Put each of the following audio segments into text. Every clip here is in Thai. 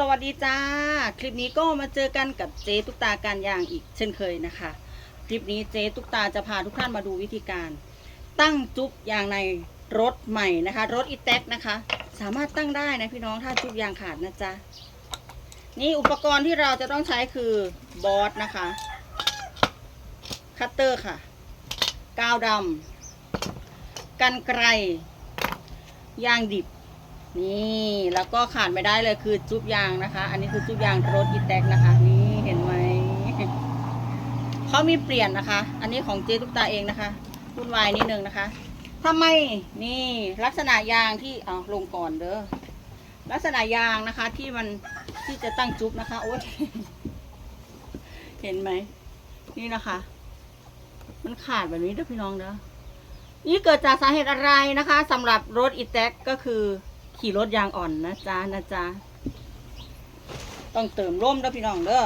สวัสดีจ้า คลิปนี้ก็มาเจอกันกับเจ๊ตุ๊กตาการยางอีกเช่นเคยนะคะ คลิปนี้เจ๊ตุ๊กตาจะพาทุกท่านมาดูวิธีการ ตั้งจุ๊บยางในรถใหม่นะคะ รถอีแท็กนะคะ สามารถตั้งได้นะพี่น้องถ้าจุ๊บยางขาดนะจ๊ะนี่อุปกรณ์ที่เราจะต้องใช้คือบอสนะคะคัตเตอร์ค่ะ กาวดำกันไกรยางดิบ นี่แล้วก็ขาดไม่ได้เลยคือจุ๊บยางนะคะ อันนี้คือจุ๊บยางรถอีแท็กนะคะ นี่เห็นไหมเขามีเปลี่ยนนะคะ อันนี้ของเจ๊ตุ๊กตาเองนะคะวุ่นวายนิดนึงนะคะทำไมนี่ลักษณะยางที่เอาลงก่อนเด้อลักษณะยางนะคะ ที่มันที่จะตั้งจุ๊บนะคะ โอ๊ยเห็นไหมนี่นะคะ มันขาดแบบนี้เด้อพี่น้องเด้อนี่เกิดจากสาเหตุอะไรนะคะสำหรับรถอีแท็กก็คือ ขี่รถยางอ่อนนะจ๊ะนะจ๊ะต้องเติมร่มด้อพี่น้องเด้อ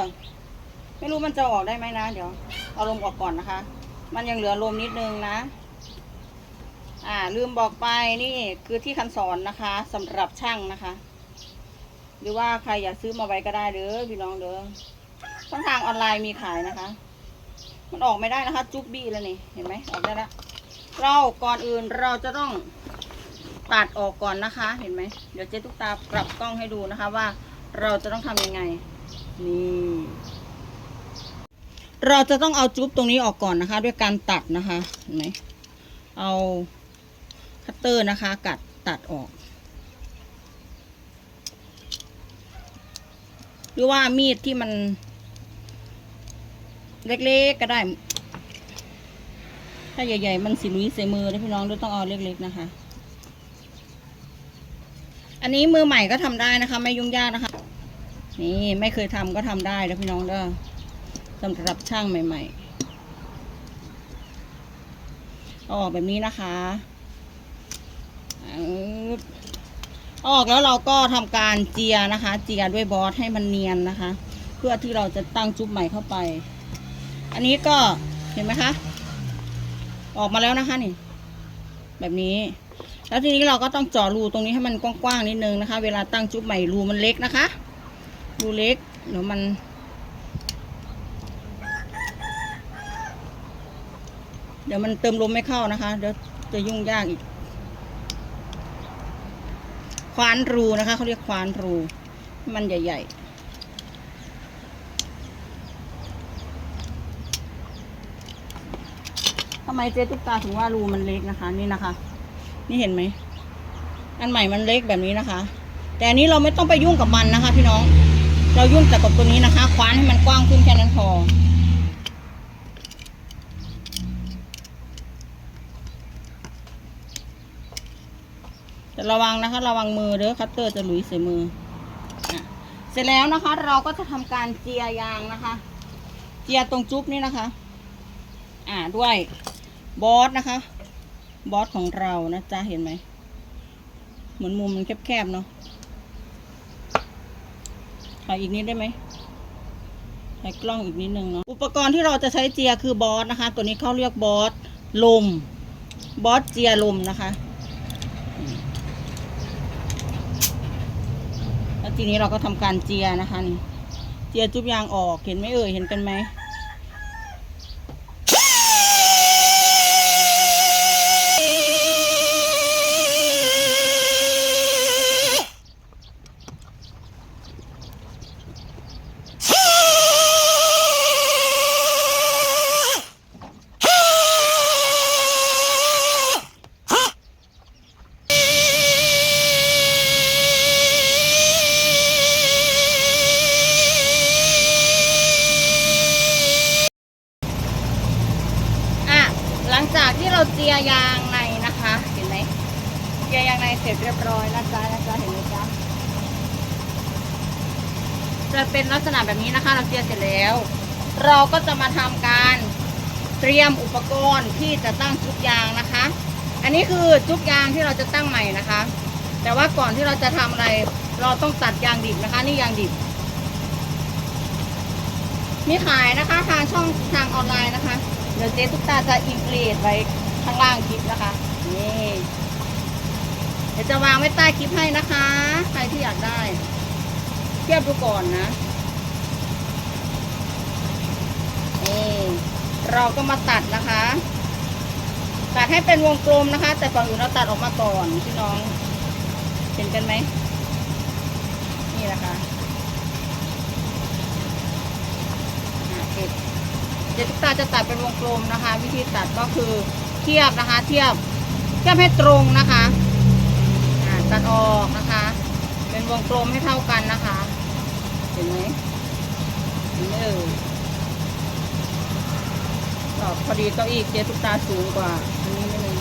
ไม่รู้มันจะออกได้ไหมนะ เดี๋ยว เอาลมออกก่อนนะคะ มันยังเหลือลมนิดนึงนะ อ่า ลืมบอกไปนี่คือที่คันสอนนะคะสำหรับช่างนะคะ หรือว่าใครอยากซื้อมาไว้ก็ได้เด้อพี่น้องเด้อช่องทางออนไลน์มีขายนะคะ มันออกไม่ได้นะคะ จุ๊บบี้แล้วนี่เห็นไหมออกได้แล้วเราก่อนอื่นเราจะต้อง ตัดออกก่อนนะคะ เห็นไหม เดี๋ยวเจ๊ตุ๊กตาปรับกล้องให้ดูนะคะว่าเราจะต้องทำยังไง นี่ เราจะต้องเอาจุ๊บตรงนี้ออกก่อนนะคะ ด้วยการตัดนะคะ เห็นไหม เอาคัตเตอร์นะคะ กัดตัดออก หรือว่ามีดที่มัน เล็กๆก็ได้ ถ้าใหญ่ ๆ มันสิลุยใส่มือนะพี่น้องด้วยต้องเอาเล็ก ๆ นะคะ อันนี้มือใหม่ก็ทำได้นะคะ ไม่ยุ่งยากนะคะ นี่ไม่เคยทำก็ทำได้นะพี่น้องเด้อสำหรับช่างใหม่ๆออกแบบนี้นะคะออกแล้วเราก็ทำการเจียนะคะ เจียด้วยบอสให้มันเนียนนะคะ เพื่อที่เราจะตั้งจุ๊บใหม่เข้าไป อันนี้ก็เห็นไหมคะ ออกมาแล้วนะคะนี่ แบบนี้ แล้วทีนี้เราก็ต้องเจาะรูตรงนี้ให้มันกว้างๆนิดนึงนะคะ เวลาตั้งจุ๊บใหม่รูมันเล็กนะคะ รูเล็กเดี๋ยวมันเดี๋ยวมันเติมลมไม่เข้านะคะ เดี๋ยวจะยุ่งยากอีก ควานรูนะคะเขาเรียกควานรู มันใหญ่ ๆทำไมเจ๊ตุ๊กตาถึงว่ารูมันเล็กนะคะ นี่นะคะ นี่เห็นไหม อันใหม่มันเล็กแบบนี้นะคะ แต่อันนี้เราไม่ต้องไปยุ่งกับมันนะคะ พี่น้อง เรายุ่งแต่กับตัวนี้นะคะ คว้านให้มันกว้างขึ้นแค่นั้นพอ แต่ระวังนะคะ ระวังมือเด้อคัตเตอร์จะหลุยใส่มือเสร็จแล้วนะคะ เราก็จะทำการเจียยางนะคะ เจียตรงจุ๊บนี่นะคะ อ่าด้วยบอสนะคะ บอสของเรานะจ๊ะ เห็นไหม เหมือนมุมมันแคบๆเนาะถ่ายอีกนิดได้ไหมถ่ายกล้องอีกนิดนึงเนาะ อุปกรณ์ที่เราจะใช้เจียคือบอสนะคะ ตัวนี้เขาเรียกบอสลม บอสเจียลมนะคะ แล้วทีนี้เราก็ทำการเจียนะคะนี่ เจียจุบยางออก เห็นไหมเอ่ย เห็นกันไหม แบบนี้นะคะ เราเจียเสร็จแล้ว เราก็จะมาทำการเตรียมอุปกรณ์ที่จะตั้งจุกยางนะคะ อันนี้คือจุกยางที่เราจะตั้งใหม่นะคะ แต่ว่าก่อนที่เราจะทำอะไร เราต้องตัดยางดิบนะคะ นี่ยางดิบ มีขายนะคะทางช่องทางออนไลน์นะคะ เดี๋ยวเจ๊ตุ๊กตาจะอินเกรดไว้ข้างล่างคลิปนะคะ นี่เดี๋ยวจะวางไว้ใต้คลิปให้นะคะ ใครที่อยากได้ เทียบดูก่อนนะนี่ เราก็มาตัดนะคะ ตัดให้เป็นวงกลมนะคะ แต่ฝั่งอื่นเราตัดออกมาก่อนพี่น้อง เห็นกันไหมนี่แหละค่ะเจ็ดเจ็ดทุกตาจะตัดเป็นวงกลมนะคะ วิธีตัดก็คือเทียบนะคะ เทียบเทียบให้ตรงนะคะตัดออกนะคะ เป็นวงกลมให้เท่ากันนะคะ เห็นไหมเห็นไหมเออ ตอบพอดีเก้าอี้เจ๊ทุกตาสูงกว่าอันนี้นิดนึง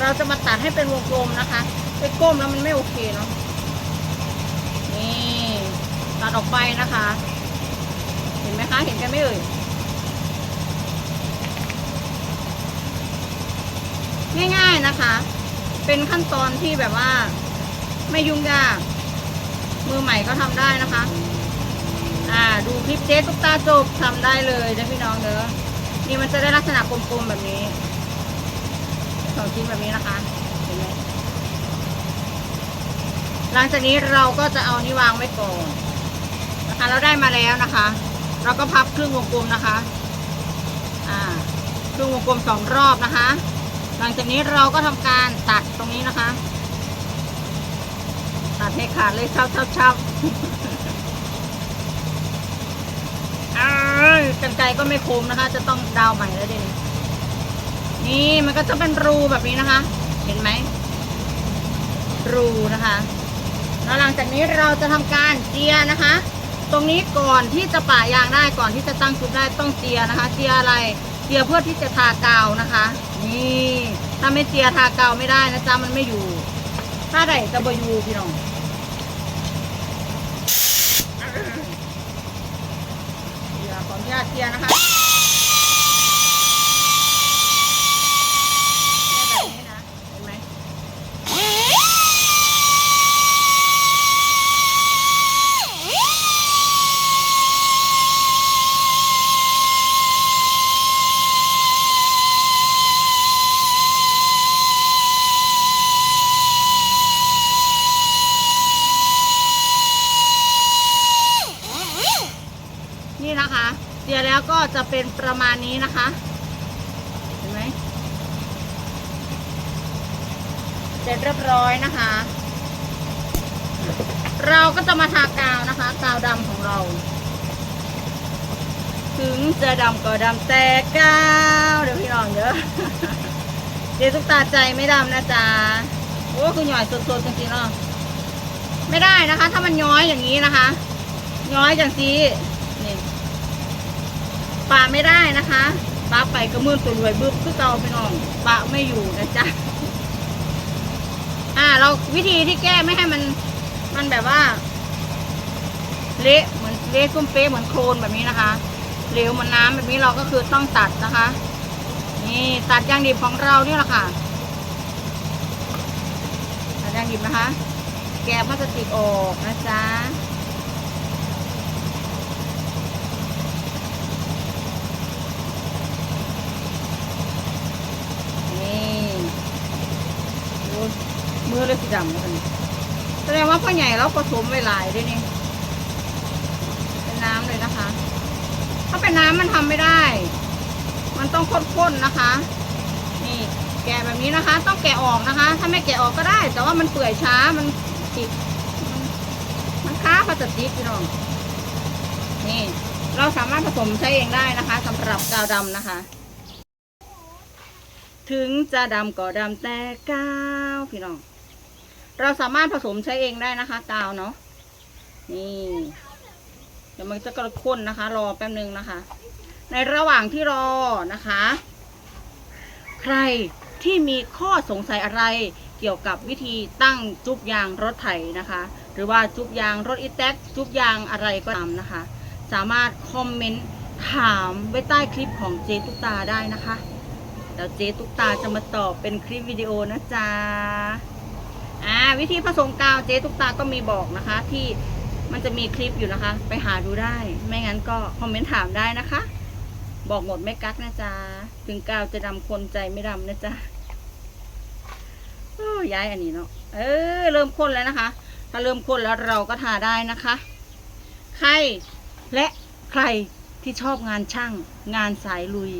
เราจะมาตัดให้เป็นวงกลมนะคะไปก้มแล้วมันไม่โอเคเนาะนี่ตัดออกไปนะคะ เห็นไหมคะ เห็นกันไหมเอ่ยง่ายๆนะคะ เป็นขั้นตอนที่แบบว่า ไม่ยุ่งยาก มือใหม่ก็ทำได้นะคะ อ่า ดูคลิปเจ๊ตุ๊กตาจบทำได้เลยนะพี่น้องเด้อนี่มันจะได้ลักษณะกลมๆแบบนี้สองชิ้นแบบนี้นะคะเห็นไหมหลังจากนี้เราก็จะเอานี่วางไว้ก่อนนะคะเราได้มาแล้วนะคะ เราก็พับครึ่งวงกลมนะคะ อ่าครึ่งวงกลมสองรอบนะคะ หลังจากนี้เราก็ทำการตัดตรงนี้นะคะ ตัดให้ขาดเลยเช่าเช่าเช่า อ้าว กันไกรก็ไม่คมนะคะ จะต้องดาวใหม่แล้วเดี๋ยวนี้นี่มันก็จะเป็นรูแบบนี้นะคะ เห็นไหม รูนะคะแล้วหลังจากนี้เราจะทำการเจียนะคะ ตรงนี้ก่อนที่จะป่ายางได้ก่อนที่จะตั้งชุดได้ต้องเจียนะคะ เจียอะไรเจียเพื่อที่จะทากาวนะคะ นี่ถ้าไม่เจียทากาวไม่ได้นะจ๊ะมันไม่อยู่ ถ้าใดจะบอยู่พี่น้อง เจี ยาเทียนะคะ จะเป็นประมาณนี้นะคะ เห็นไหมเสร็จเรียบร้อยนะคะ เราก็จะมาทากาวนะคะ กาวดำของเรา ถึงจะดำก็ดำแต่กาวเดี๋ยวพี่น้องเด้อเดี๋ยวทุกตาใจไม่ดำนะจ๊ะโอ้คือหน่อยสดๆจริงๆเนาะไม่ได้นะคะ ถ้ามันย้อยอย่างนี้นะคะ ย้อยอย่างซีนี่ ปะไม่ได้นะคะปะไปก็มือตัวรวยบึ้บคือเก่าไปน้องปะไม่อยู่นะจ๊ะอ่า เราวิธีที่แก้ไม่ให้มัน มันแบบว่า เละเหมือนเละตุ้มเป๊ะเหมือนโคลนแบบนี้นะคะเหลวเหมือนน้ำแบบนี้เราก็คือต้องตัดนะคะ นี่ตัดยางดิบของเราเนี่ยแหละค่ะตัดยางดิบนะคะ แกะพลาสติกออกนะจ๊ะ นี่ดูมื อเลยสีดำแล้วกันแสดงว่าพ่อใหญ่เราผสมไว้หลายด้วยนี่ เป็นน้ำเลยนะคะ ถ้าเป็นน้ำมันทำไม่ได้ มันต้องข้นๆนะคะ นี่แกะแบบนี้นะคะ ต้องแกะออกนะคะ ถ้าไม่แกะออกก็ได้ แต่ว่ามันเปื่อยช้า มันติด มันค้าพลาสติกพี่น้อง นี่ เราสามารถผสมใช้เองได้นะคะสำหรับกาวดำนะคะถึงจะดำก็ดำแต่กาวพี่น้อง เราสามารถผสมใช้เองได้นะคะ กาวเนาะนี่ เดี๋ยวมันจะกระข้นนะคะ รอแป๊บนึงนะคะ ในระหว่างที่รอนะคะ ใครที่มีข้อสงสัยอะไรเกี่ยวกับวิธีตั้งจุบยางรถไถนะคะ หรือว่าจุบยางรถอีแท็กจุบยางอะไรก็ตามนะคะ สามารถคอมเมนต์ถามไว้ใต้คลิปของเจตุกตาได้นะคะ เดี๋ยวเจตุกตาจะมาตอบเป็นคลิปวิดีโอนะจ๊ะ อ่าวิธีผสมกาวเจตุกตาก็มีบอกนะคะ ที่มันจะมีคลิปอยู่นะคะ ไปหาดูได้ ไม่งั้นก็คอมเมนต์ถามได้นะคะ บอกหมดไม่กักนะจ๊ะถึงกาวจะดำคนใจไม่ดำนะจ๊ะย้ายอันนี้เนาะเออเริ่มข้นแล้วนะคะ ถ้าเริ่มข้นแล้วเราก็ทาได้นะคะ ใครและใครที่ชอบงานช่าง งานสายลุย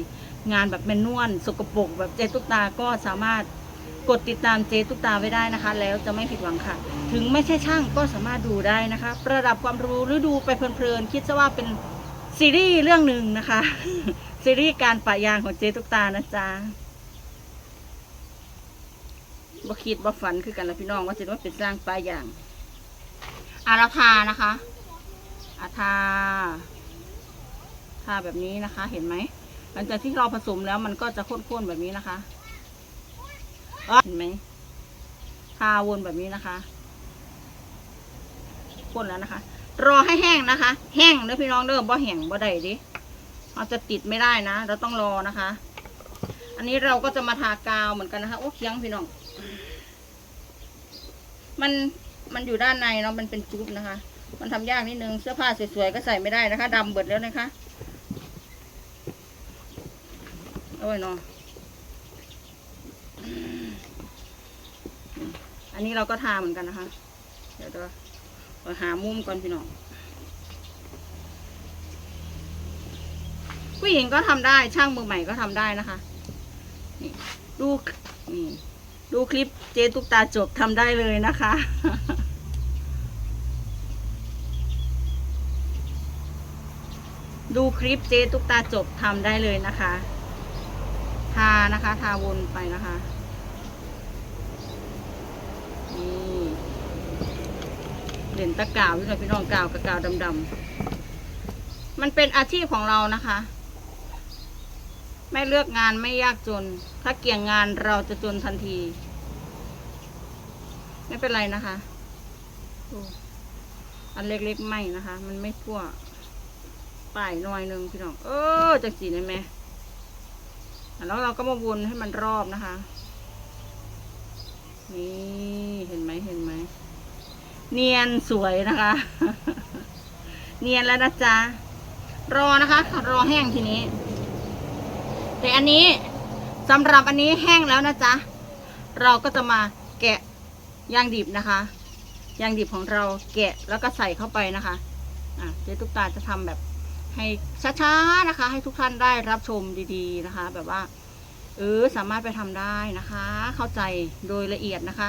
งานแบบแมนนวลสกปรกแบบเจตุกตาก็สามารถ กดติดตามเจตุกตาไว้ได้นะคะ แล้วจะไม่ผิดหวังค่ะ ถึงไม่ใช่ช่างก็สามารถดูได้นะคะ ประดับความรู้หรือดูไปเพลินๆคิดซะว่าเป็นซีรีส์เรื่องหนึ่งนะคะ ซีรีส์การปะยางของเจตุกตานะจ๊ะบ่คิดบ่ฝันคือกันละพี่น้องว่าจะว่าเป็นสร้างปลายางอาราทานะคะอาทาทาแบบนี้นะคะ เห็นไหมหลังจากที่เราผสมแล้วมันก็จะข้นๆแบบนี้นะคะ เห็นไหมทาวนแบบนี้นะคะข้นแล้วนะคะ รอให้แห้งนะคะ แห้งเด้อพี่น้องเด้อบ่แห้งบ่ได้ดิเราจะติดไม่ได้นะ เราต้องรอนะคะ อันนี้เราก็จะมาทากาวเหมือนกันนะคะ โอ้เคียงพี่น้อง มันมันอยู่ด้านในเนาะมันเป็นจุ๊บนะคะ มันทำยากนิดนึง เสื้อผ้าสวยๆก็ใส่ไม่ได้นะคะดำเบิดแล้วนะคะ โอ้ยเนาะ นนี้เราก็ทาเหมือนกันนะคะ เดี๋ยวเราเราหามุมก่อนพี่น้อง ผู้หญิงก็ทำได้ช่างมือใหม่ก็ทำได้นะคะ นี่ดูนี่ดูคลิปเจตุกตาจบทำได้เลยนะคะดูคลิปเจตุกตาจบทำได้เลยนะคะ ทานะคะ ทาวนไปนะคะ นี่เหรียญตะกาวพี่น้องพี่น้องกาวกับกาวดำๆมันเป็นอาชีพของเรานะคะ ไม่เลือกงานไม่ยากจน ถ้าเกี่ยงงานเราจะจนทันที ไม่เป็นไรนะคะอันเล็กๆไม่นะคะ มันไม่ทั่วป่ายหน่อยนึงพี่น้อง เออจากสีนั่นไหมแล้วเราก็มาวนให้มันรอบนะคะ นี่เห็นไหมเห็นไหม เนียนสวยนะคะ เนียนแล้วนะจ๊ะ รอนะคะ รอแห้งทีนี้ แต่อันนี้สำหรับอันนี้แห้งแล้วนะจ๊ะ เราก็จะมาแกะยางดิบนะคะ ยางดิบของเราแกะแล้วก็ใส่เข้าไปนะคะ อะเจ๊ตุ๊กตาจะทำแบบให้ช้าๆนะคะ ให้ทุกท่านได้รับชมดีๆนะคะ แบบว่า เออสามารถไปทำได้นะคะ เข้าใจโดยละเอียดนะคะ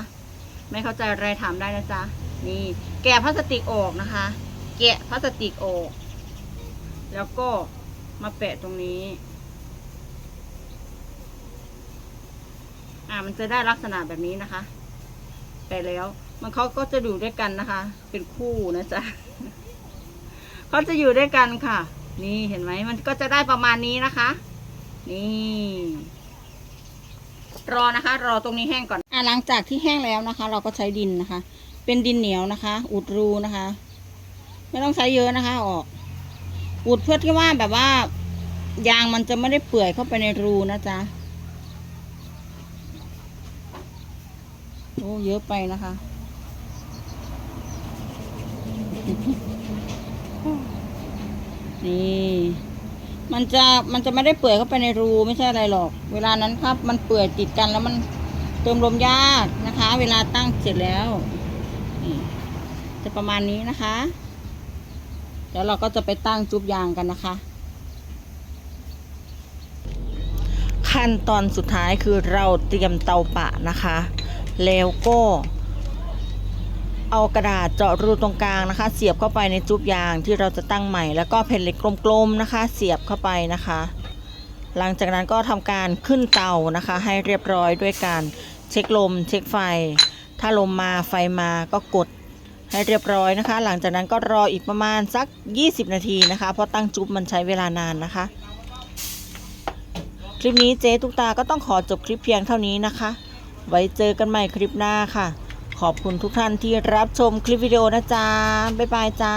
ไม่เข้าใจอะไรถามได้นะจ๊ะนี่แกะพลาสติกออกนะคะ แกะพลาสติกออก แล้วก็มาแปะตรงนี้ อ่ามันจะได้ลักษณะแบบนี้นะคะไปะแล้วมันเขาก็จะอยู่ด้วยกันนะคะ เป็นคู่นะจ๊ะเขาจะอยู่ด้วยกันค่ะ นี่เห็นไหมมันก็จะได้ประมาณนี้นะคะ นี่ รอนะคะ รอตรงนี้แห้งก่อนอ่าหลังจากที่แห้งแล้วนะคะ เราก็ใช้ดินนะคะ เป็นดินเหนียวนะคะ อุดรูนะคะ ไม่ต้องใช้เยอะนะคะ ออก อุดเพื่อที่ว่าแบบว่ายางมันจะไม่ได้เปื่อยเข้าไปในรูนะจ๊ะโอ้เยอะไปนะคะนี่ มันจะมันจะไม่ได้เปื่อยเข้าไปในรูไม่ใช่อะไรหรอก เวลานั้นครับ มันเปื่อยติดกันแล้วมันเติมลมยากนะคะ เวลาตั้งเสร็จแล้วจะประมาณนี้นะคะ เดี๋ยวเราก็จะไปตั้งจุบยางกันนะคะ ขั้นตอนสุดท้ายคือเราเตรียมเตาปะนะคะ แล้วก็ เอากระดาษเจาะรูตรงกลางนะคะ เสียบเข้าไปในจุบยางที่เราจะตั้งใหม่ แล้วก็แผ่นเหล็กกลมๆนะคะ เสียบเข้าไปนะคะ หลังจากนั้นก็ทำการขึ้นเตานะคะ ให้เรียบร้อยด้วยการเช็คลม เช็คไฟ ถ้าลมมาไฟมาก็กดให้เรียบร้อยนะคะ หลังจากนั้นก็รออีกประมาณสัก 20 นาทีนะคะ เพราะตั้งจุบมันใช้เวลานานนะคะ คลิปนี้เจ๊ตุกตาก็ต้องขอจบคลิปเพียงเท่านี้นะคะ ไว้เจอกันใหม่คลิปหน้าค่ะ ขอบคุณทุกท่านที่รับชมคลิปวิดีโอนะจ๊ะ บ๊ายบายจ้า